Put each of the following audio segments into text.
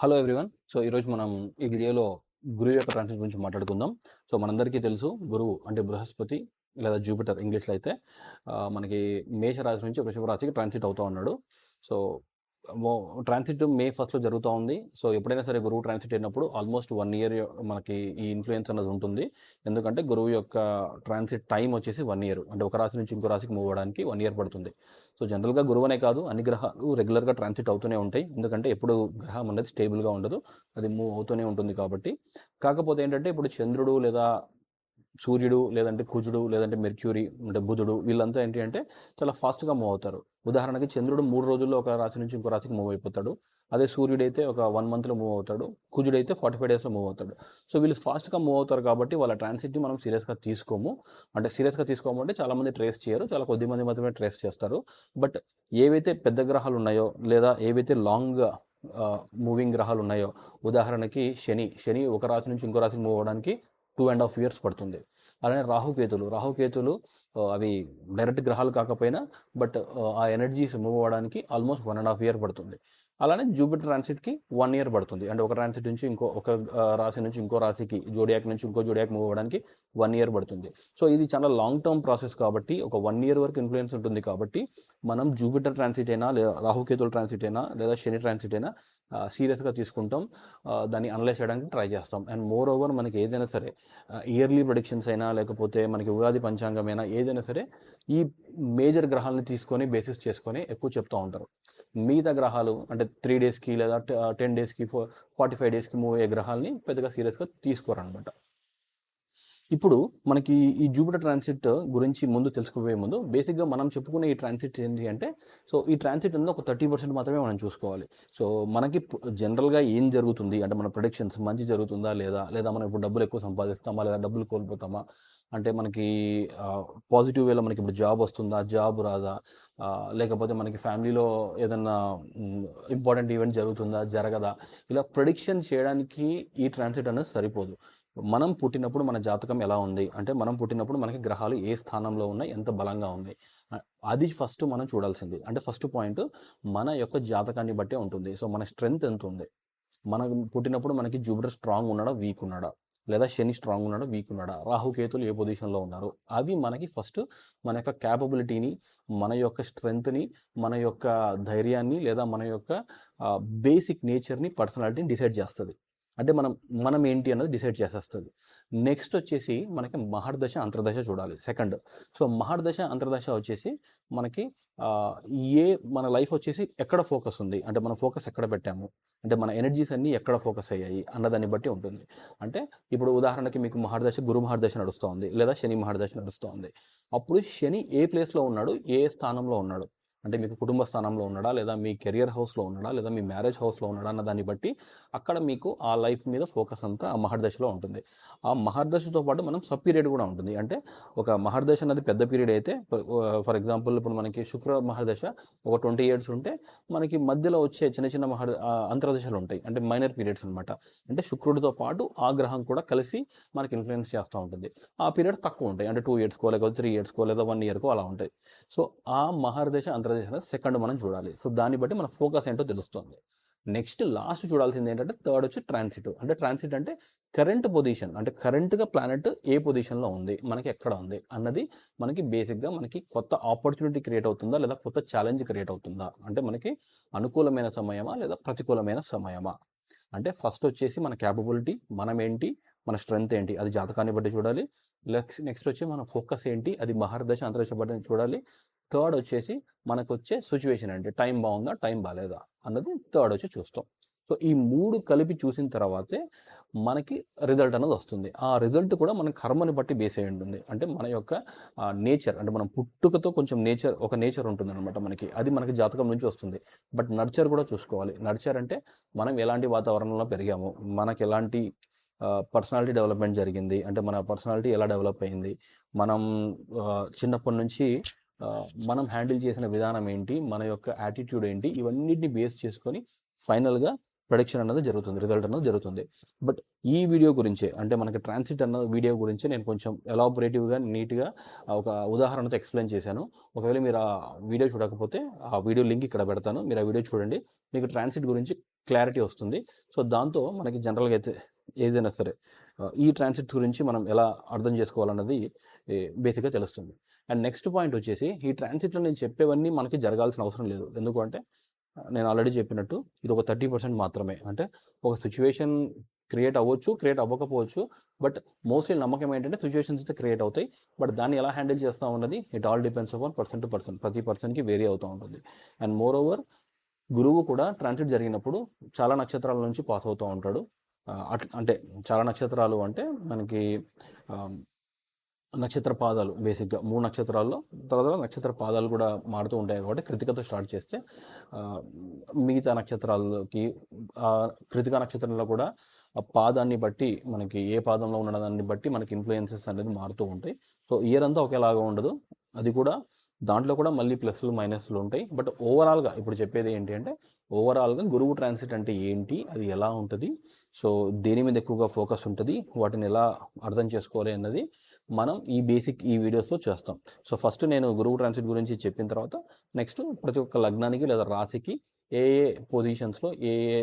Hello everyone so ఈరోజు మనం ఈ వీడియోలో గురువు యొక్క ట్రాన్సిట్ గురించి మాట్లాడుకుందాం. సో మనందరికీ తెలుసు గురువు అంటే బృహస్పతి లేదా జూపిటర్ ఇంగ్లీష్లో అయితే మనకి మేష రాశి నుంచి వృషభ రాశికి ట్రాన్సిట్ అవుతూ ఉన్నాడు. సో ట్రాన్సిట్ మే ఫస్ట్లో జరుగుతూ ఉంది. సో ఎప్పుడైనా సరే గురువు ట్రాన్సిట్ అయినప్పుడు ఆల్మోస్ట్ వన్ ఇయర్ మనకి ఈ ఇన్ఫ్లుయెన్స్ అన్నది ఉంటుంది. ఎందుకంటే గురువు యొక్క ట్రాన్సిట్ టైం వచ్చేసి వన్ ఇయర్ అంటే ఒక రాశి నుంచి ఇంకో రాశికి మూవ్ అవ్వడానికి వన్ ఇయర్ పడుతుంది. సో జనరల్గా గురువు అనే కాదు అన్ని గ్రహాలు రెగ్యులర్గా ట్రాన్సిట్ అవుతూనే ఉంటాయి. ఎందుకంటే ఎప్పుడు గ్రహం అనేది స్టేబుల్గా ఉండదు. అది మూవ్ అవుతూనే ఉంటుంది కాబట్టి. కాకపోతే ఏంటంటే ఇప్పుడు చంద్రుడు లేదా సూర్యుడు లేదంటే కుజుడు లేదంటే మెర్క్యూరీ అంటే బుధుడు వీళ్ళంతా ఏంటి అంటే చాలా ఫాస్ట్గా మూవ్ అవుతారు. ఉదాహరణకి చంద్రుడు మూడు రోజుల్లో ఒక రాశి నుంచి ఇంకో రాశికి మూవ్ అయిపోతాడు. అదే సూర్యుడు అయితే ఒక వన్ మంత్లో మూవ్ అవుతాడు. కుజుడు అయితే ఫార్టీ ఫైవ్ డేస్లో మూవ్ అవుతాడు. సో వీళ్ళు ఫాస్ట్గా మూవ్ అవుతారు కాబట్టి వాళ్ళ ట్రాన్సిట్ని మనం సీరియస్గా తీసుకోము. అంటే సీరియస్గా తీసుకోము అంటే చాలామంది ట్రేస్ చేయరు. చాలా కొద్ది మంది మాత్రమే ట్రేస్ చేస్తారు. బట్ ఏవైతే పెద్ద గ్రహాలు ఉన్నాయో లేదా ఏవైతే లాంగ్గా మూవింగ్ గ్రహాలు ఉన్నాయో ఉదాహరణకి శని శని ఒక రాశి నుంచి ఇంకో రాశికి మూవ్ అవ్వడానికి టూ అండ్ హాఫ్ ఇయర్స్ పడుతుంది. అలానే రాహుకేతులు రాహుకేతులు అవి డైరెక్ట్ గ్రహాలు కాకపోయినా బట్ ఆ ఎనర్జీస్ మూవ్ అవ్వడానికి almost one and half year పడుతుంది. అలానే జూపిటర్ ట్రాన్సిట్కి వన్ ఇయర్ పడుతుంది. అంటే ఒక ట్రాన్సిట్ నుంచి ఇంకో ఒక రాశి నుంచి ఇంకో రాశికి జోడియాక్ నుంచి ఇంకో జోడియాక్ మూవ్ అవ్వడానికి వన్ ఇయర్ పడుతుంది. సో ఇది చాలా లాంగ్ టర్మ్ ప్రాసెస్ కాబట్టి ఒక వన్ ఇయర్ వరకు ఇన్ఫ్లుయెన్స్ ఉంటుంది కాబట్టి మనం జూపిటర్ ట్రాన్సిట్ అయినా లేదా రాహుకేతుల ట్రాన్సిట్ అయినా లేదా శని ట్రాన్సిట్ అయినా సీరియస్గా తీసుకుంటాం. దాన్ని అనలైజ్ చేయడానికి ట్రై చేస్తాం. అండ్ మోర్ ఓవర్ మనకి ఏదైనా సరే ఇయర్లీ ప్రొడిక్షన్స్ అయినా లేకపోతే మనకి ఉగాది పంచాంగమైనా ఏదైనా సరే ఈ మేజర్ గ్రహాలని తీసుకొని బేసిస్ చేసుకొని ఎక్కువ చెప్తూ ఉంటారు. మిగతా గ్రహాలు అంటే త్రీ డేస్కి లేదా టెన్ డేస్కి ఫార్టీ ఫైవ్ డేస్కి మూవ్ అయ్యే గ్రహాలని పెద్దగా సీరియస్గా తీసుకోరనమాట ఇప్పుడు మనకి ఈ జూపిటర్ ట్రాన్సిట్ గురించి ముందు తెలుసుకోబోయే ముందు బేసిక్గా మనం చెప్పుకునే ఈ ట్రాన్సిట్ ఏంటి అంటే సో ఈ ట్రాన్సిట్ అనేది ఒక థర్టీ పర్సెంట్ మాత్రమే మనం చూసుకోవాలి. సో మనకి జనరల్గా ఏం జరుగుతుంది? అంటే మన ప్రొడిక్షన్స్ మంచి జరుగుతుందా లేదా? లేదా మనం ఇప్పుడు డబ్బులు ఎక్కువ సంపాదిస్తామా? లేదా డబ్బులు కోల్పోతామా? అంటే మనకి పాజిటివ్ వేలో మనకి ఇప్పుడు జాబ్ వస్తుందా? జాబ్ రాదా? లేకపోతే మనకి ఫ్యామిలీలో ఏదన్నా ఇంపార్టెంట్ ఈవెంట్ జరుగుతుందా జరగదా ఇలా ప్రొడిక్షన్ చేయడానికి ఈ ట్రాన్సిట్ అనేది సరిపోదు. మనం పుట్టినప్పుడు మన జాతకం ఎలా ఉంది? అంటే మనం పుట్టినప్పుడు మనకి గ్రహాలు ఏ స్థానంలో ఉన్నాయి? ఎంత బలంగా ఉన్నాయి? అది ఫస్ట్ మనం చూడాల్సింది. అంటే ఫస్ట్ పాయింట్ మన యొక్క జాతకాన్ని బట్టే ఉంటుంది. సో మన స్ట్రెంగ్త్ ఎంత ఉంది? మనం పుట్టినప్పుడు మనకి జూపిటర్ స్ట్రాంగ్ ఉన్నాడా? వీక్ ఉన్నాడా? లేదా శని స్ట్రాంగ్ ఉన్నాడా వీక్ ఉన్నాడా రాహుకేతులు ఏ పొజిషన్లో ఉన్నారు అవి మనకి ఫస్ట్ మన యొక్క క్యాపబిలిటీని మన యొక్క స్ట్రెంగ్త్ని మన యొక్క ధైర్యాన్ని లేదా మన యొక్క బేసిక్ నేచర్ని పర్సనాలిటీని డిసైడ్ చేస్తుంది. అంటే మనం మనం ఏంటి అన్నది డిసైడ్ చేసేస్తుంది. నెక్స్ట్ వచ్చేసి మనకి మహర్దశ అంతర్దశ చూడాలి సెకండ్ సో మహర్దశ అంతర్దశ వచ్చేసి మనకి ఏ మన లైఫ్ వచ్చేసి ఎక్కడ ఫోకస్ ఉంది? అంటే మన ఫోకస్ ఎక్కడ పెట్టాము? అంటే మన ఎనర్జీస్ అన్నీ ఎక్కడ ఫోకస్ అయ్యాయి? అన్నదాన్ని బట్టి ఉంటుంది. అంటే ఇప్పుడు ఉదాహరణకి మీకు మహర్దశ గురు మహర్దశ నడుస్తూ ఉంది లేదా శని మహర్దశ నడుస్తూ ఉంది అప్పుడు శని ఏ ప్లేస్లో ఉన్నాడు? ఏ స్థానంలో ఉన్నాడు? అంటే మీకు కుటుంబ స్థానంలో ఉన్నాడా? లేదా మీ కెరియర్ హౌస్లో ఉన్నాడా? లేదా మీ మ్యారేజ్ హౌస్లో ఉన్నాడా? అన్న దాన్ని బట్టి అక్కడ మీకు ఆ లైఫ్ మీద ఫోకస్ అంతా ఆ మహర్దశలో ఉంటుంది. ఆ మహర్దశతో పాటు మనం సబ్ పీరియడ్ కూడా ఉంటుంది. అంటే ఒక మహర్దశ అనేది పెద్ద పీరియడ్ అయితే ఫర్ ఎగ్జాంపుల్ ఇప్పుడు మనకి శుక్ర మహర్దశ ఒక ట్వంటీ ఇయర్స్ ఉంటే మనకి మధ్యలో వచ్చే చిన్న చిన్న మహర్ అంతర్దశలు ఉంటాయి. అంటే మైనర్ పీరియడ్స్ అనమాట అంటే శుక్రుడితో పాటు ఆ గ్రహం కూడా కలిసి మనకి ఇన్ఫ్లుయెన్స్ చేస్తూ ఉంటుంది. ఆ పీరియడ్ తక్కువ ఉంటాయి. అంటే టూ ఇయర్స్కో లేకపోతే త్రీ ఇయర్స్కో లేదా వన్ ఇయర్కో అలా ఉంటాయి. సో ఆ మహర్దశ అంతర్దశ సెకండ్ మనం చూడాలి. సో దాన్ని బట్టి మన ఫోకస్ ఏంటో తెలుస్తుంది. నెక్స్ట్ లాస్ట్ చూడాల్సింది ఏంటంటే థర్డ్ వచ్చి ట్రాన్సిట్ అంటే ట్రాన్సిట్ అంటే కరెంట్ పొజిషన్ అంటే కరెంట్గా ప్లానెట్ ఏ పొజిషన్లో ఉంది మనకి ఎక్కడ ఉంది అన్నది మనకి బేసిక్గా మనకి కొత్త ఆపర్చునిటీ క్రియేట్ అవుతుందా లేదా కొత్త ఛాలెంజ్ క్రియేట్ అవుతుందా? అంటే మనకి అనుకూలమైన సమయమా లేదా ప్రతికూలమైన సమయమా? అంటే ఫస్ట్ వచ్చేసి మన క్యాపబిలిటీ మనం ఏంటి మన స్ట్రెంగ్త్ ఏంటి అది జాతకాన్ని బట్టి చూడాలి. నెక్స్ట్ నెక్స్ట్ వచ్చి మన ఫోకస్ ఏంటి? అది మహర్దశ అంతరిక్ష బట్టి చూడాలి. థర్డ్ వచ్చేసి మనకు వచ్చే సిచ్యువేషన్ అంటే టైం బాగుందా టైం బాగాలేదా అన్నది థర్డ్ వచ్చి చూస్తాం. సో ఈ మూడు కలిపి చూసిన తర్వాతే మనకి రిజల్ట్ అనేది వస్తుంది. ఆ రిజల్ట్ కూడా మన కర్మని బట్టి బేస్ అయి ఉంటుంది. అంటే మన యొక్క నేచర్ అంటే మనం పుట్టుకతో కొంచెం నేచర్ ఒక నేచర్ ఉంటుంది అనమాట మనకి. అది మనకి జాతకం నుంచి వస్తుంది. బట్ నర్చర్ కూడా చూసుకోవాలి. నర్చర్ అంటే మనం ఎలాంటి వాతావరణంలో పెరిగాము? మనకి ఎలాంటి పర్సనాలిటీ డెవలప్మెంట్ జరిగింది. అంటే మన పర్సనాలిటీ ఎలా డెవలప్ అయింది? మనం చిన్నప్పటి నుంచి మనం హ్యాండిల్ చేసిన విధానం ఏంటి? మన యొక్క యాటిట్యూడ్ ఏంటి? ఇవన్నిటిని బేస్ చేసుకొని ఫైనల్గా ప్రొడక్షన్ అన్నది జరుగుతుంది రిజల్ట్ అన్నది జరుగుతుంది. బట్ ఈ వీడియో గురించే అంటే మనకి ట్రాన్సిట్ అన్న వీడియో గురించి నేను కొంచెం ఎలాబొరేటివ్గా నీట్గా ఒక ఉదాహరణతో ఎక్స్ప్లెయిన్ చేశాను. ఒకవేళ మీరు ఆ వీడియో చూడకపోతే ఆ వీడియో లింక్ ఇక్కడ పెడతాను. మీరు ఆ వీడియో చూడండి. మీకు ట్రాన్సిట్ గురించి క్లారిటీ వస్తుంది. సో దాంతో మనకి జనరల్గా అయితే ఏదైనా సరే ఈ ట్రాన్సిట్ గురించి మనం ఎలా అర్థం చేసుకోవాలన్నది బేసిక్గా తెలుస్తుంది. అండ్ నెక్స్ట్ పాయింట్ వచ్చేసి ఈ ట్రాన్సిట్లో నేను చెప్పేవన్నీ మనకి జరగాల్సిన అవసరం లేదు. ఎందుకంటే నేను ఆల్రెడీ చెప్పినట్టు ఇది ఒక థర్టీ పర్సెంట్ మాత్రమే. అంటే ఒక సిచ్యువేషన్ క్రియేట్ అవ్వచ్చు క్రియేట్ అవ్వకపోవచ్చు బట్ మోస్ట్లీ నమ్మకం ఏంటంటే సిచ్యువేషన్స్ అయితే క్రియేట్ అవుతాయి. బట్ దాన్ని ఎలా హ్యాండిల్ చేస్తూ ఉన్నది it all depends upon person to person ప్రతి పర్సన్కి వేరీ అవుతూ ఉంటుంది. అండ్ మోర్ ఓవర్ గురువు కూడా ట్రాన్సిట్ జరిగినప్పుడు చాలా నక్షత్రాల నుంచి పాస్ అవుతూ ఉంటాడు. అట్- అంటే చాలా నక్షత్రాలు అంటే మనకి నక్షత్ర పాదాలు బేసిక్గా మూడు నక్షత్రాల్లో తర్వాత నక్షత్ర పాదాలు కూడా మారుతూ ఉంటాయి కాబట్టి కృతికతో స్టార్ట్ చేస్తే మిగతా నక్షత్రాలకి కృతిక నక్షత్రంలో కూడా ఆ పాదాన్ని బట్టి మనకి ఏ పాదంలో ఉన్న దాన్ని బట్టి మనకి ఇన్ఫ్లుయెన్సెస్ అనేది మారుతూ ఉంటాయి. సో ఇయర్ అంతా ఒకేలాగా ఉండదు. అది కూడా దాంట్లో కూడా మళ్ళీ ప్లస్లు మైనస్లు ఉంటాయి. బట్ ఓవరాల్గా ఇప్పుడు చెప్పేది ఏంటి అంటే ఓవరాల్గా గురువు ట్రాన్సిట్ అంటే ఏంటి? అది ఎలా ఉంటుంది? సో దేని మీద ఎక్కువగా ఫోకస్ ఉంటుంది? వాటిని ఎలా అర్థం చేసుకోవాలి అన్నది మనం ఈ బేసిక్ ఈ వీడియోస్లో చేస్తాం. సో ఫస్ట్ నేను గురువు ట్రాన్సిట్ గురించి చెప్పిన తర్వాత నెక్స్ట్ ప్రతి ఒక్క లగ్నానికి లేదా రాశికి ఏ ఏ పొజిషన్స్లో ఏ ఏ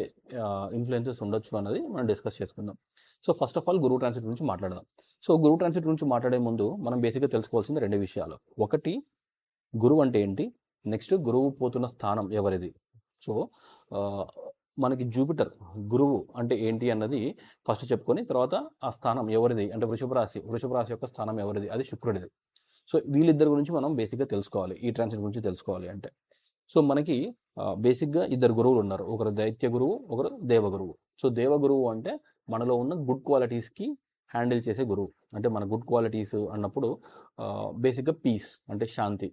ఇన్ఫ్లుయెన్సెస్ ఉండొచ్చు అన్నది మనం డిస్కస్ చేసుకుందాం. సో ఫస్ట్ ఆఫ్ ఆల్ గురువు ట్రాన్సిట్ గురించి మాట్లాడదాం. సో గురువు ట్రాన్సిట్ గురించి మాట్లాడే ముందు మనం బేసిక్గా తెలుసుకోవాల్సింది రెండు విషయాలు. ఒకటి గురువు అంటే ఏంటి? నెక్స్ట్ గురువు పోతున్న స్థానం ఎవరిది? సో మనకి జూపిటర్ గురువు అంటే ఏంటి అన్నది ఫస్ట్ చెప్పుకొని తర్వాత ఆ స్థానం ఎవరిది? అంటే వృషభ రాశి వృషభ రాశి యొక్క స్థానం ఎవరిది? అది శుక్రుడిది. సో వీళ్ళిద్దరి గురించి మనం బేసిక్గా తెలుసుకోవాలి. ఈ ట్రాన్సిట్ గురించి తెలుసుకోవాలి అంటే. సో మనకి బేసిక్గా ఇద్దరు గురువులు ఉన్నారు. ఒకరు దైత్య గురువు ఒకరు దేవగురువు సో దేవగురువు అంటే మనలో ఉన్న గుడ్ క్వాలిటీస్కి హ్యాండిల్ చేసే గురువు. అంటే మన గుడ్ క్వాలిటీస్ అన్నప్పుడు బేసిక్గా పీస్ అంటే శాంతి.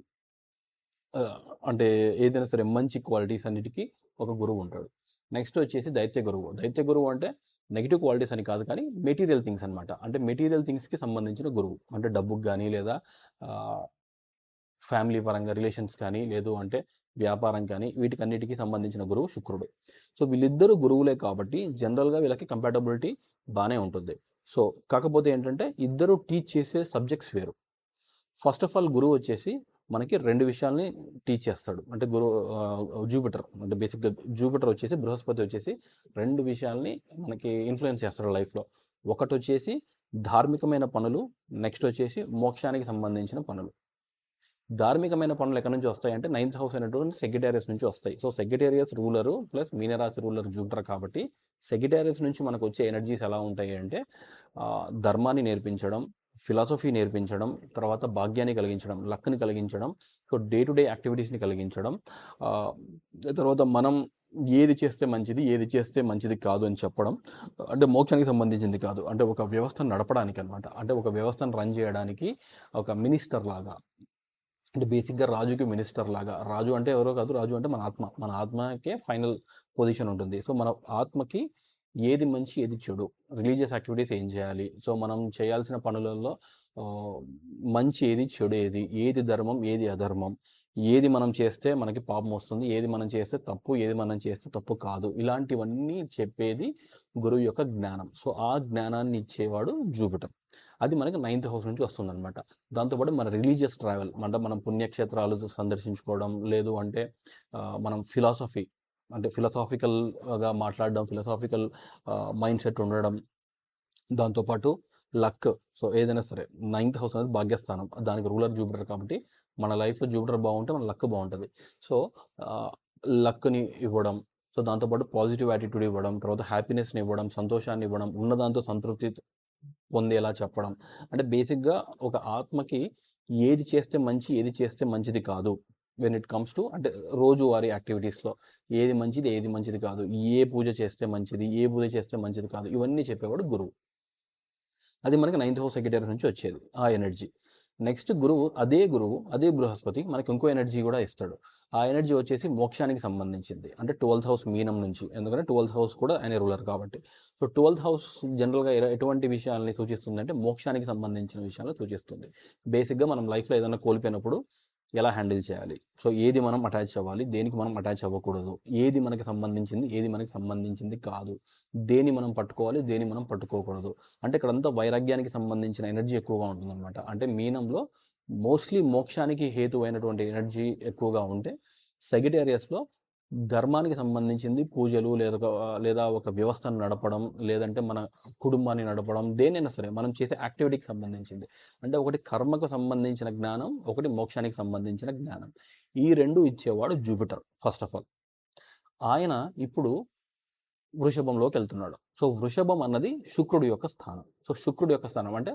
అంటే ఏదైనా సరే మంచి క్వాలిటీస్ అన్నిటికీ ఒక గురువు ఉంటాడు. నెక్స్ట్ వచ్చేసి దైత్య గురువు. దైత్య గురువు అంటే నెగిటివ్ క్వాలిటీస్ అని కాదు కానీ మెటీరియల్ థింగ్స్ అనమాట అంటే మెటీరియల్ థింగ్స్కి సంబంధించిన గురువు. అంటే డబ్బుకి కానీ లేదా ఫ్యామిలీ పరంగా రిలేషన్స్ కానీ లేదు అంటే వ్యాపారం కానీ వీటికన్నిటికీ సంబంధించిన గురువు శుక్రుడు. సో వీళ్ళిద్దరు గురువులే కాబట్టి జనరల్గా వీళ్ళకి కంపాటబిలిటీ బాగానే ఉంటుంది. సో కాకపోతే ఏంటంటే ఇద్దరు టీచ్ చేసే సబ్జెక్ట్స్ వేరు. ఫస్ట్ ఆఫ్ ఆల్ గురువు వచ్చేసి మనకి రెండు విషయాల్ని టీచ్ చేస్తాడు. అంటే గురు జూపిటర్ అంటే బేసిక్గా జూపిటర్ వచ్చేసి బృహస్పతి వచ్చేసి రెండు విషయాల్ని మనకి ఇన్ఫ్లుయెన్స్ చేస్తాడు లైఫ్లో. ఒకటి వచ్చేసి ధార్మికమైన పనులు నెక్స్ట్ వచ్చేసి మోక్షానికి సంబంధించిన పనులు. ధార్మికమైన పనులు ఎక్కడి నుంచి వస్తాయి అంటే నైన్త్ హౌస్ అనేటువంటి సెక్రటేరియస్ నుంచి వస్తాయి. సో సెక్రటేరియస్ రూలరు ప్లస్ మీనరాశి రూలర్ జూపిటర్ కాబట్టి సెక్రటేరియస్ నుంచి మనకు వచ్చే ఎనర్జీస్ ఎలా ఉంటాయి అంటే ధర్మాన్ని నేర్పించడం ఫిలాసఫీ నేర్పించడం తర్వాత భాగ్యాన్ని కలిగించడం లక్ని కలిగించడం సో డే టు డే యాక్టివిటీస్ని కలిగించడం. తర్వాత మనం ఏది చేస్తే మంచిది ఏది చేస్తే మంచిది కాదు అని చెప్పడం. అంటే మోక్షానికి సంబంధించింది కాదు. అంటే ఒక వ్యవస్థను నడపడానికి అనమాట అంటే ఒక వ్యవస్థను రన్ చేయడానికి ఒక మినిస్టర్ లాగా. అంటే బేసిక్గా రాజుకి మినిస్టర్ లాగా. రాజు అంటే ఎవరో కాదు రాజు అంటే మన ఆత్మ. మన ఆత్మకే ఫైనల్ పొజిషన్ ఉంటుంది. సో మన ఆత్మకి ఏది మంచి ఏది చెడు. రిలీజియస్ యాక్టివిటీస్ ఏం చేయాలి? సో మనం చేయాల్సిన పనులలో మంచి ఏది చెడు ఏది? ఏది ధర్మం ఏది అధర్మం? ఏది మనం చేస్తే మనకి పాపం వస్తుంది? ఏది మనం చేస్తే తప్పు? ఏది మనం చేస్తే తప్పు కాదు? ఇలాంటివన్నీ చెప్పేది గురువు యొక్క జ్ఞానం. సో ఆ జ్ఞానాన్ని ఇచ్చేవాడు జూపిటర్. అది మనకి నైన్త్ హౌస్ నుంచి వస్తుందన్నమాట. దాంతోపాటు మన రిలీజియస్ ట్రావెల్ అంటే మనం పుణ్యక్షేత్రాలు సందర్శించుకోవడం లేదు అంటే మనం ఫిలాసఫీ అంటే ఫిలసాఫికల్గా మాట్లాడడం ఫిలసాఫికల్ మైండ్ సెట్ ఉండడం. దాంతోపాటు లక్ సో ఏదైనా సరే నైన్త్ హౌస్ అనేది భాగ్యస్థానం. దానికి రూలర్ జూపిటర్ కాబట్టి మన లైఫ్లో జూపిటర్ బాగుంటే మన లక్ బాగుంటుంది. సో లక్ని ఇవ్వడం సో దాంతోపాటు పాజిటివ్ యాటిట్యూడ్ ఇవ్వడం తర్వాత హ్యాపీనెస్ని ఇవ్వడం సంతోషాన్ని ఇవ్వడం ఉన్నదాంతో సంతృప్తి పొందేలా చెప్పడం. అంటే బేసిక్గా ఒక ఆత్మకి ఏది చేస్తే మంచి ఏది చేస్తే మంచిది కాదు. వెన్ ఇట్ కమ్స్ టు అంటే రోజువారీ యాక్టివిటీస్లో ఏది మంచిది ఏది మంచిది కాదు. ఏ పూజ చేస్తే మంచిది ఏ పూజ చేస్తే మంచిది కాదు. ఇవన్నీ చెప్పేవాడు గురువు. అది మనకి నైన్త్ హౌస్ సెక్రటరీ నుంచి వచ్చేది ఆ ఎనర్జీ నెక్స్ట్ గురువు అదే గురువు అదే బృహస్పతి మనకి ఇంకో ఎనర్జీ కూడా ఇస్తాడు. ఆ ఎనర్జీ వచ్చేసి మోక్షానికి సంబంధించింది. అంటే ట్వెల్త్ హౌస్ మీనం నుంచి. ఎందుకంటే ట్వెల్త్ హౌస్ కూడా ఆయన రూలర్ కాబట్టి. సో ట్వెల్త్ హౌస్ జనరల్గా ఎటువంటి విషయాల్ని సూచిస్తుంది అంటే మోక్షానికి సంబంధించిన విషయాలను సూచిస్తుంది. బేసిక్గా మనం లైఫ్లో ఏదైనా కోల్పోయినప్పుడు ఎలా హ్యాండిల్ చేయాలి? సో ఏది మనం అటాచ్ అవ్వాలి? దేనికి మనం అటాచ్ అవ్వకూడదు? ఏది మనకి సంబంధించింది? ఏది మనకి సంబంధించింది కాదు. దేని మనం పట్టుకోవాలి? దేని మనం పట్టుకోకూడదు? అంటే ఇక్కడంతా వైరాగ్యానికి సంబంధించిన ఎనర్జీ ఎక్కువగా ఉంటుందన్నమాట. అంటే మీనంలో మోస్ట్లీ మోక్షానికి హేతువైనటువంటి ఎనర్జీ ఎక్కువగా ఉంటే సెగిటేరియస్లో ధర్మానికి సంబంధించింది పూజలు లేదా లేదా ఒక వ్యవస్థను నడపడం లేదంటే మన కుటుంబాన్ని నడపడం దేనైనా సరే మనం చేసే యాక్టివిటీకి సంబంధించింది. అంటే ఒకటి కర్మకు సంబంధించిన జ్ఞానం ఒకటి మోక్షానికి సంబంధించిన జ్ఞానం. ఈ రెండు ఇచ్చేవాడు జూపిటర్ ఫస్ట్ ఆఫ్ ఆల్ ఆయన ఇప్పుడు వృషభంలోకి వెళ్తున్నాడు. సో వృషభం అన్నది శుక్రుడి యొక్క స్థానం. సో శుక్రుడి యొక్క స్థానం అంటే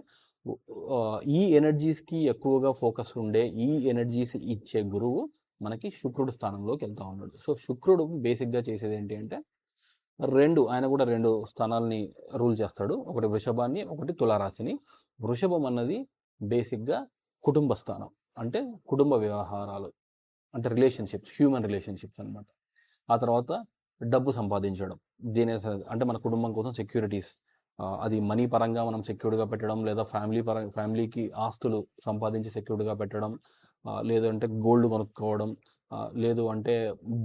ఈ ఎనర్జీస్కి ఎక్కువగా ఫోకస్ ఉండే ఈ ఎనర్జీస్ ఇచ్చే గురువు మనకి శుక్రుడు స్థానంలోకి వెళ్తా ఉన్నాడు. సో శుక్రుడు బేసిక్గా చేసేది ఏంటి అంటే రెండు ఆయన కూడా రెండు స్థానాలని రూల్ చేస్తాడు. ఒకటి వృషభాన్ని ఒకటి తులారాశిని. వృషభం అన్నది బేసిక్గా కుటుంబ స్థానం అంటే కుటుంబ వ్యవహారాలు అంటే రిలేషన్షిప్స్ హ్యూమన్ రిలేషన్షిప్స్ అన్నమాట. ఆ తర్వాత డబ్బు సంపాదించడం దీని అంటే మన కుటుంబం కోసం సెక్యూరిటీస్ అది మనీ పరంగా మనం సెక్యూర్డ్గా పెట్టడం లేదా ఫ్యామిలీ పర ఫ్యామిలీకి ఆస్తులు సంపాదించి సెక్యూర్డ్గా పెట్టడం లేదంటే లేదు అంటే గోల్డ్ కొనుక్కోవడం లేదు అంటే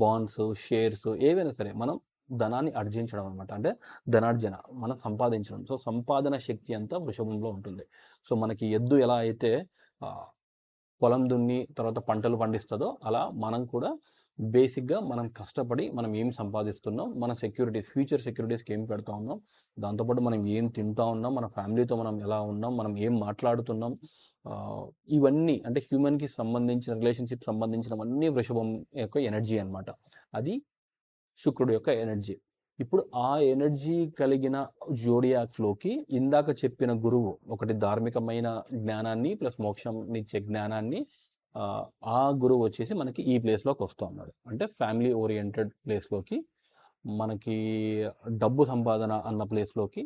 బాండ్స్ షేర్స్ ఏవైనా సరే మనం ధనాన్ని ఆర్జించడం అనమాట అంటే ధనార్జన మనం సంపాదించడం. సో సంపాదన శక్తి అంతా వృషభంలో ఉంటుంది. సో మనకి ఎద్దు ఎలా అయితే పొలం దున్ని తర్వాత పంటలు పండిస్తుందో అలా మనం కూడా బేసిక్గా మనం కష్టపడి మనం ఏం సంపాదిస్తున్నాం మన సెక్యూరిటీస్ ఫ్యూచర్ సెక్యూరిటీస్కి ఏం పెడతా ఉన్నాం దాంతోపాటు మనం ఏం తింటా ఉన్నాం మన ఫ్యామిలీతో మనం ఎలా ఉన్నాం మనం ఏం మాట్లాడుతున్నాం ఇవన్నీ అంటే హ్యూమన్కి సంబంధించిన రిలేషన్షిప్ సంబంధించినవన్నీ వృషభం యొక్క ఎనర్జీ అన్నమాట. అది శుక్రుడు యొక్క ఎనర్జీ. ఇప్పుడు ఆ ఎనర్జీ కలిగిన జోడియాక్లోకి ఇందాక చెప్పిన గురువు ఒకటి ధార్మికమైన జ్ఞానాన్ని ప్లస్ మోక్షం ఇచ్చే జ్ఞానాన్ని ఆ, గురువు వచ్చేసి మనకి ఈ ప్లేస్లోకి వస్తూ ఉన్నాడు. అంటే ఫ్యామిలీ ఓరియంటెడ్ ప్లేస్లోకి మనకి డబ్బు సంపాదన అన్న ప్లేస్లోకి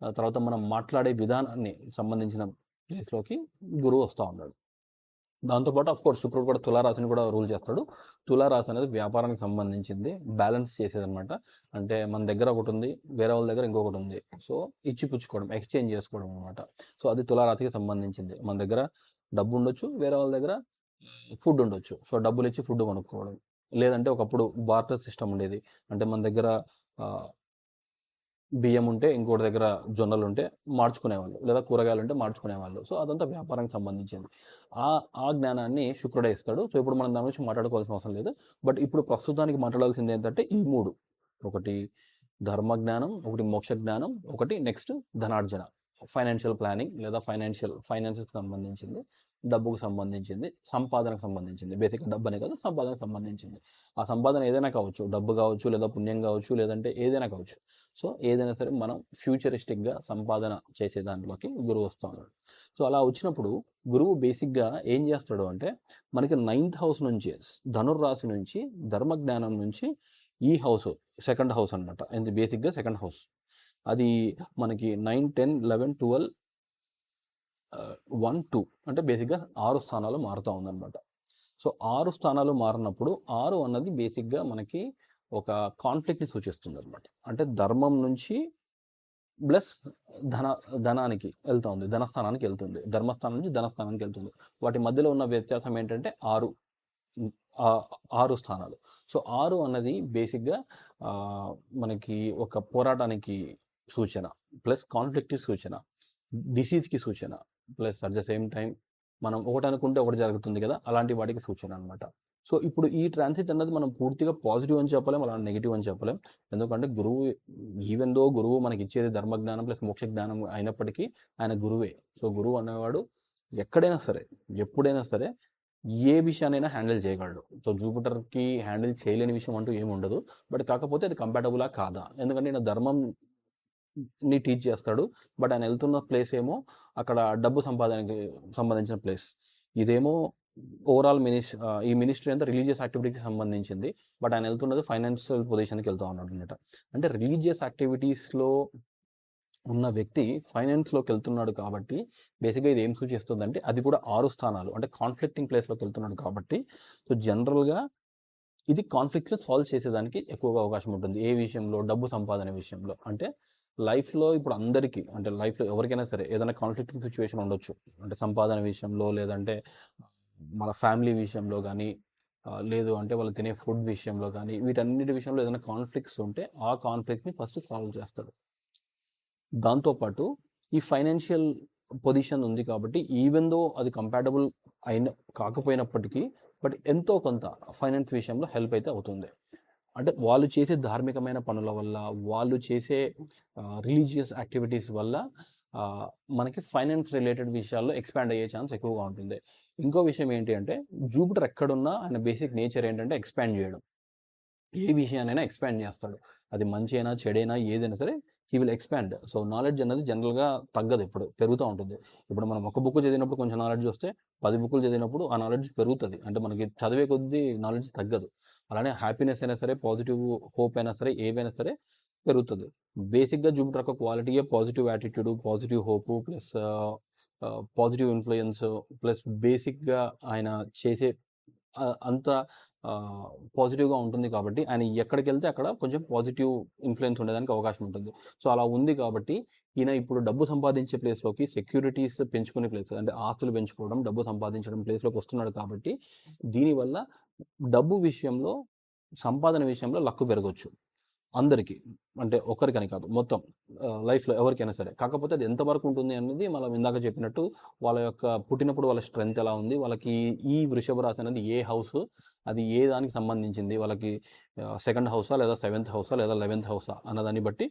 తర్వాత మనం మాట్లాడే విధానాన్ని సంబంధించిన ప్లేస్లోకి గురువు వస్తూ ఉన్నాడు. దాంతోపాటు అఫ్ కోర్స్ శుక్రుడు కూడా తులారాశిని కూడా రూల్ చేస్తాడు. తులారాశి అనేది వ్యాపారానికి సంబంధించింది బ్యాలెన్స్ చేసేదనమాట అంటే మన దగ్గర ఒకటి ఉంది వేరే వాళ్ళ దగ్గర ఇంకొకటి ఉంది. సో ఇచ్చి పుచ్చుకోవడం ఎక్స్చేంజ్ చేసుకోవడం అనమాట సో అది తులారాశికి సంబంధించింది. మన దగ్గర డబ్బు ఉండొచ్చు వేరే వాళ్ళ దగ్గర ఫుడ్ ఉండొచ్చు. సో డబ్బులు ఇచ్చి ఫుడ్ కొనుక్కోవడం. లేదంటే ఒకప్పుడు బార్టర్ సిస్టమ్ ఉండేది. అంటే మన దగ్గర బియ్యం ఉంటే ఇంకోటి దగ్గర జొన్నలు ఉంటే మార్చుకునేవాళ్ళు. లేదా కూరగాయలు ఉంటే మార్చుకునేవాళ్ళు. సో అదంతా వ్యాపారానికి సంబంధించింది. ఆ ఆ జ్ఞానాన్ని శుక్రుడే ఇస్తాడు. సో ఇప్పుడు మనం దాని గురించి మాట్లాడుకోవాల్సిన అవసరం లేదు. బట్ ఇప్పుడు ప్రస్తుతానికి మాట్లాడాల్సింది ఏంటంటే ఈ మూడు. ఒకటి ధర్మ జ్ఞానం ఒకటి మోక్ష జ్ఞానం ఒకటి నెక్స్ట్ ధనార్జన. ఫైనాన్షియల్ ప్లానింగ్ లేదా ఫైనాన్షియల్ ఫైనాన్స్కి సంబంధించింది. డబ్బుకు సంబంధించింది సంపాదనకు సంబంధించింది. బేసిక్గా డబ్బు అనే కాదు సంపాదనకు సంబంధించింది. ఆ సంపాదన ఏదైనా కావచ్చు డబ్బు కావచ్చు లేదా పుణ్యం కావచ్చు లేదంటే ఏదైనా కావచ్చు. సో ఏదైనా సరే మనం ఫ్యూచరిస్టిక్గా సంపాదన చేసే దాంట్లోకి గురువు వస్తూ ఉన్నాడు. సో అలా వచ్చినప్పుడు గురువు బేసిక్గా ఏం చేస్తాడు అంటే మనకి నైన్త్ హౌస్ నుంచి ధనుర్రాశి నుంచి ధర్మజ్ఞానం నుంచి ఈ హౌస్ సెకండ్ హౌస్ అనమాట ఇది బేసిక్గా సెకండ్ హౌస్. అది మనకి nine ten eleven twelve one two అంటే బేసిక్గా ఆరు స్థానాలు మారుతూ ఉందన్నమాట. సో ఆరు స్థానాలు మారినప్పుడు ఆరు అన్నది బేసిక్గా మనకి ఒక కాన్ఫ్లిక్ట్ని సూచిస్తుంది అనమాట అంటే ధర్మం నుంచి ప్లస్ ధన ధనానికి వెళ్తూ ఉంది. ధనస్థానానికి వెళ్తుంది. ధర్మస్థానం నుంచి ధనస్థానానికి వెళ్తుంది. వాటి మధ్యలో ఉన్న వ్యత్యాసం ఏంటంటే ఆరు ఆరు స్థానాలు. సో ఆరు అన్నది బేసిక్గా మనకి ఒక పోరాటానికి సూచన ప్లస్ కాన్ఫ్లిక్ట్ సూచన డిసీజ్కి సూచన plus at the same time మనం ఒకటి అనుకుంటే ఒకటి జరుగుతుంది కదా అలాంటి వాటికి సూచన అనమాట సో ఇప్పుడు ఈ ట్రాన్సిట్ అన్నది మనం పూర్తిగా పాజిటివ్ అని చెప్పలేం అలా నెగిటివ్ అని చెప్పలేం. ఎందుకంటే గురువు ఈవెన్ దో గురువు మనకి ఇచ్చేది ధర్మజ్ఞానం ప్లస్ మోక్ష జ్ఞానం అయినప్పటికీ ఆయన గురువే. సో గురువు అనేవాడు ఎక్కడైనా సరే ఎప్పుడైనా సరే ఏ విషయాన్నైనా హ్యాండిల్ చేయగలడు. సో జూపిటర్కి హ్యాండిల్ చేయలేని విషయం అంటూ ఏమి ఉండదు బట్ కాకపోతే అది కంపాటబులా కాదా? ఎందుకంటే ఈయన ధర్మం ని టీచ్ చేస్తాడు. బట్ ఆయన వెళ్తున్న ప్లేస్ ఏమో అక్కడ డబ్బు సంపాదనకి సంబంధించిన ప్లేస్. ఇదేమో ఓవరాల్ మినిస్ ఈ మినిస్ట్రీ అంతా రిలీజియస్ యాక్టివిటీకి సంబంధించింది. బట్ ఆయన వెళ్తున్నది ఫైనాన్షియల్ పొజిషన్కి వెళ్తా ఉన్నాడు అనమాట అంటే రిలీజియస్ యాక్టివిటీస్లో ఉన్న వ్యక్తి ఫైనాన్స్లోకి వెళ్తున్నాడు కాబట్టి బేసిక్గా ఇది ఏం సూచిస్తుందంటే అది కూడా ఆరు స్థానాలు. అంటే కాన్ఫ్లిక్టింగ్ ప్లేస్లోకి వెళ్తున్నాడు కాబట్టి సో జనరల్గా ఇది కాన్ఫ్లిక్ట్స్ సాల్వ్ చేసేదానికి ఎక్కువగా అవకాశం ఉంటుంది. ఏ విషయంలో? డబ్బు సంపాదన విషయంలో. అంటే లైఫ్లో ఇప్పుడు అందరికీ అంటే లైఫ్లో ఎవరికైనా సరే ఏదైనా కాన్ఫ్లిక్టింగ్ సిచ్యువేషన్ ఉండొచ్చు. అంటే సంపాదన విషయంలో లేదంటే మన ఫ్యామిలీ విషయంలో కానీ లేదు అంటే వాళ్ళు తినే ఫుడ్ విషయంలో కానీ వీటన్నిటి విషయంలో ఏదైనా కాన్ఫ్లిక్ట్స్ ఉంటే ఆ కాన్ఫ్లిక్ట్ని ఫస్ట్ సాల్వ్ చేస్తాడు. దాంతోపాటు ఈ ఫైనాన్షియల్ పొజిషన్ ఉంది కాబట్టి ఈవెన్ దో అది కంపాటబుల్ అయిన కాకపోయినప్పటికీ బట్ ఎంతో కొంత ఫైనాన్స్ విషయంలో హెల్ప్ అయితే అవుతుంది. అంటే వాళ్ళు చేసే ధార్మికమైన పనుల వల్ల వాళ్ళు చేసే రిలీజియస్ యాక్టివిటీస్ వల్ల మనకి ఫైనాన్స్ రిలేటెడ్ విషయాల్లో ఎక్స్పాండ్ అయ్యే ఛాన్స్ ఎక్కువగా ఉంటుంది. ఇంకో విషయం ఏంటి అంటే జూపిటర్ ఎక్కడున్నా ఆయన బేసిక్ నేచర్ ఏంటంటే ఎక్స్పాండ్ చేయడం. ఏ విషయాన్నైనా ఎక్స్పాండ్ చేస్తాడు. అది మంచి అయినా చెడైనా ఏదైనా సరే he will expand. So knowledge అనేది జనరల్గా తగ్గదు ఇప్పుడు పెరుగుతూ ఉంటుంది. ఇప్పుడు మనం ఒక బుక్ చదివినప్పుడు కొంచెం నాలెడ్జ్ వస్తే పది బుక్లు చదివినప్పుడు ఆ నాలెడ్జ్ పెరుగుతుంది. అంటే మనకి చదివే కొద్దీ నాలెడ్జ్ తగ్గదు. అలానే హ్యాపీనెస్ అయినా సరే పాజిటివ్ హోప్ అయినా సరే ఏవైనా సరే పెరుగుతుంది. బేసిక్గా జూపిటర్ యొక్క క్వాలిటీయే positive attitude positive hope plus positive influence plus బేసిక్గా ఆయన చేసే అంత పాజిటివ్గా ఉంటుంది కాబట్టి ఆయన ఎక్కడికి వెళ్తే అక్కడ కొంచెం పాజిటివ్ ఇన్ఫ్లుయెన్స్ ఉండేదానికి అవకాశం ఉంటుంది. సో అలా ఉంది కాబట్టి ఈయన ఇప్పుడు డబ్బు సంపాదించే ప్లేస్లోకి సెక్యూరిటీస్ పెంచుకునే ప్లేస్ అంటే ఆస్తులు పెంచుకోవడం డబ్బు సంపాదించడం ప్లేస్లోకి వస్తున్నాడు కాబట్టి దీనివల్ల డబ్బు విషయంలో సంపాదన విషయంలో లక్కు పెరగచ్చు. అందరికీ. అంటే ఒక్కరికని కాదు. మొత్తం లైఫ్లో ఎవరికైనా సరే. కాకపోతే అది ఎంతవరకు ఉంటుంది అనేది మనం ఇందాక చెప్పినట్టు వాళ్ళ యొక్క పుట్టినప్పుడు వాళ్ళ స్ట్రెంగ్త్ ఎలా ఉంది వాళ్ళకి ఈ వృషభ రాశి అనేది ఏ హౌస్ అది ఏ దానికి సంబంధించింది? వాళ్ళకి సెకండ్ హౌసా లేదా సెవెంత్ హౌసా లేదా లెవెన్త్ హౌసా అన్నదాన్ని బట్టి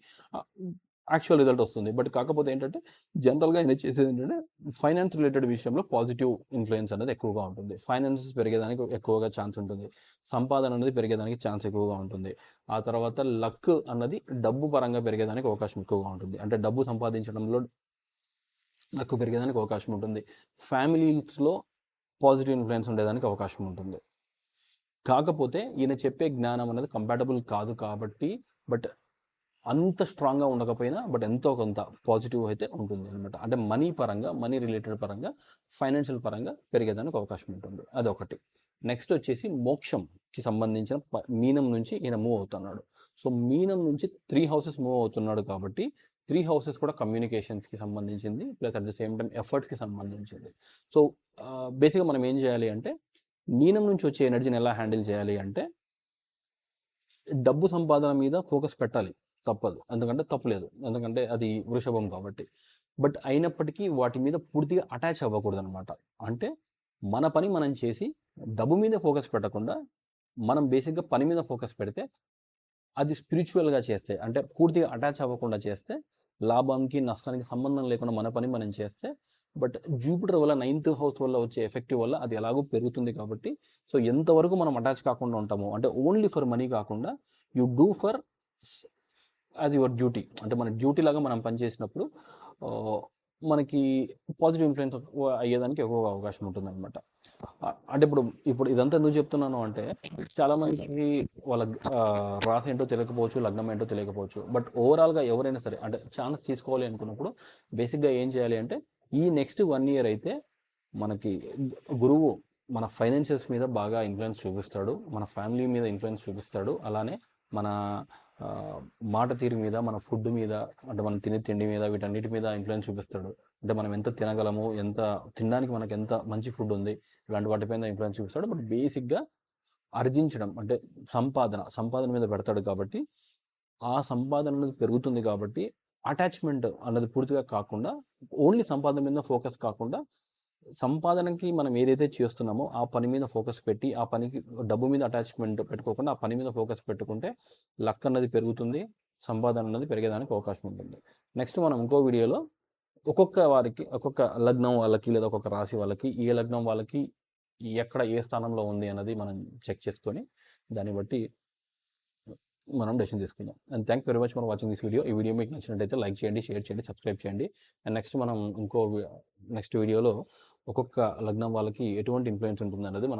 యాక్చువల్ రిజల్ట్ వస్తుంది. బట్ కాకపోతే ఏంటంటే జనరల్గా ఆయన చేసేది ఏంటంటే ఫైనాన్స్ రిలేటెడ్ విషయంలో పాజిటివ్ ఇన్ఫ్లుయెన్స్ అనేది ఎక్కువగా ఉంటుంది. ఫైనాన్సెస్ పెరిగేదానికి ఎక్కువగా ఛాన్స్ ఉంటుంది. సంపాదన అనేది పెరిగేదానికి ఛాన్స్ ఎక్కువగా ఉంటుంది. ఆ తర్వాత లక్ అన్నది డబ్బు పరంగా పెరిగేదానికి అవకాశం ఎక్కువగా ఉంటుంది. అంటే డబ్బు సంపాదించడంలో లక్ పెరిగేదానికి అవకాశం ఉంటుంది. ఫ్యామిలీస్లో పాజిటివ్ ఇన్ఫ్లుయెన్స్ ఉండేదానికి అవకాశం ఉంటుంది. కాకపోతే ఈయన చెప్పే జ్ఞానం అనేది కంపాటబుల్ కాదు కాబట్టి బట్ అంత స్ట్రాంగ్గా ఉండకపోయినా బట్ ఎంతో కొంత పాజిటివ్ అయితే ఉంటుంది అనమాట అంటే మనీ పరంగా మనీ రిలేటెడ్ పరంగా ఫైనాన్షియల్ పరంగా పెరిగేదానికి అవకాశం ఉంటుంది. అదొకటి. నెక్స్ట్ వచ్చేసి మోక్షంకి సంబంధించిన ప- మీనం నుంచి ఈయన మూవ్ అవుతున్నాడు. సో మీనం నుంచి త్రీ హౌసెస్ మూవ్ అవుతున్నాడు కాబట్టి త్రీ హౌసెస్ కూడా కమ్యూనికేషన్స్కి సంబంధించింది plus at the same time ఎఫర్ట్స్కి సంబంధించింది. సో బేసిక్గా మనం ఏం చేయాలి అంటే మీనం నుంచి వచ్చే ఎనర్జీని ఎలా హ్యాండిల్ చేయాలి అంటే డబ్బు సంపాదన మీద ఫోకస్ పెట్టాలి. తప్పదు. ఎందుకంటే తప్పలేదు ఎందుకంటే అది వృషభం కాబట్టి. బట్ అయినప్పటికీ వాటి మీద పూర్తిగా అటాచ్ అవ్వకూడదు అనమాట అంటే మన పని మనం చేసి డబ్బు మీద ఫోకస్ పెట్టకుండా మనం బేసిక్గా పని మీద ఫోకస్ పెడితే అది స్పిరిచువల్గా చేస్తే అంటే పూర్తిగా అటాచ్ అవ్వకుండా చేస్తే లాభంకి నష్టానికి సంబంధం లేకుండా మన పని మనం చేస్తే బట్ జూపిటర్ వల్ల నైన్త్ హౌస్ వల్ల వచ్చే ఎఫెక్టివ్ వల్ల అది ఎలాగో పెరుగుతుంది కాబట్టి సో ఎంతవరకు మనం అటాచ్ కాకుండా ఉంటామో అంటే ఓన్లీ ఫర్ మనీ కాకుండా you do for as your duty అంటే మన డ్యూటీ లాగా మనం పనిచేసినప్పుడు మనకి పాజిటివ్ ఇన్ఫ్లుయెన్స్ అయ్యేదానికి ఎక్కువ అవకాశం ఉంటుంది అనమాట అంటే ఇప్పుడు ఇప్పుడు ఇదంతా ఎందుకు చెప్తున్నాను అంటే చాలా మందికి వాళ్ళ రాసి ఏంటో తెలియకపోవచ్చు లగ్నం ఏంటో తెలియకపోవచ్చు. బట్ ఓవరాల్గా ఎవరైనా సరే అంటే ఛాన్స్ తీసుకోవాలి అనుకున్నప్పుడు బేసిక్గా ఏం చేయాలి అంటే ఈ నెక్స్ట్ వన్ ఇయర్ అయితే మనకి గురువు మన ఫైనాన్షియల్స్ మీద బాగా ఇన్ఫ్లుయెన్స్ చూపిస్తాడు మన ఫ్యామిలీ మీద ఇన్ఫ్లుయెన్స్ చూపిస్తాడు అలానే మన మాట తీరు మీద మన ఫుడ్ మీద అంటే మనం తినే తిండి మీద వీటన్నిటి మీద ఇన్ఫ్లుయెన్స్ చూపిస్తాడు. అంటే మనం ఎంత తినగలము ఎంత తినడానికి మనకు ఎంత మంచి ఫుడ్ ఉంది ఇలాంటి వాటిపైన ఇన్ఫ్లుయెన్స్ చూపిస్తాడు. బట్ బేసిక్గా ఆర్జించడం అంటే సంపాదన సంపాదన మీద పెడతాడు కాబట్టి ఆ సంపాదన అనేది పెరుగుతుంది కాబట్టి అటాచ్మెంట్ అన్నది పూర్తిగా కాకుండా ఓన్లీ సంపాదన మీద ఫోకస్ కాకుండా సంపాదనకి మనం ఏదైతే చేస్తున్నామో ఆ పని మీద ఫోకస్ పెట్టి ఆ పనికి డబ్బు మీద అటాచ్మెంట్ పెట్టుకోకుండా ఆ పని మీద ఫోకస్ పెట్టుకుంటే లక్ అన్నది పెరుగుతుంది సంపాదన అన్నది పెరిగేదానికి అవకాశం ఉంటుంది. నెక్స్ట్ మనం ఇంకో వీడియోలో ఒక్కొక్క వారికి ఒక్కొక్క లగ్నం వాళ్ళకి లేదా ఒక్కొక్క రాశి వాళ్ళకి ఏ లగ్నం వాళ్ళకి ఎక్కడ ఏ స్థానంలో ఉంది అన్నది మనం చెక్ చేసుకొని దాన్ని బట్టి మనం డెసిషన్ తీసుకుందాం. And thanks very much for watching this video. ఈ వీడియో మీకు నచ్చినట్టయితే లైక్ చేయండి షేర్ చేయండి సబ్స్క్రైబ్ చేయండి. అండ్ నెక్స్ట్ మనం ఇంకో నెక్స్ట్ వీడియోలో ఒక్కొక్క లగ్నం వాళ్ళకి ఎటువంటి ఇన్ఫ్లుయెన్స్ ఉంటుంది అన్నది మనం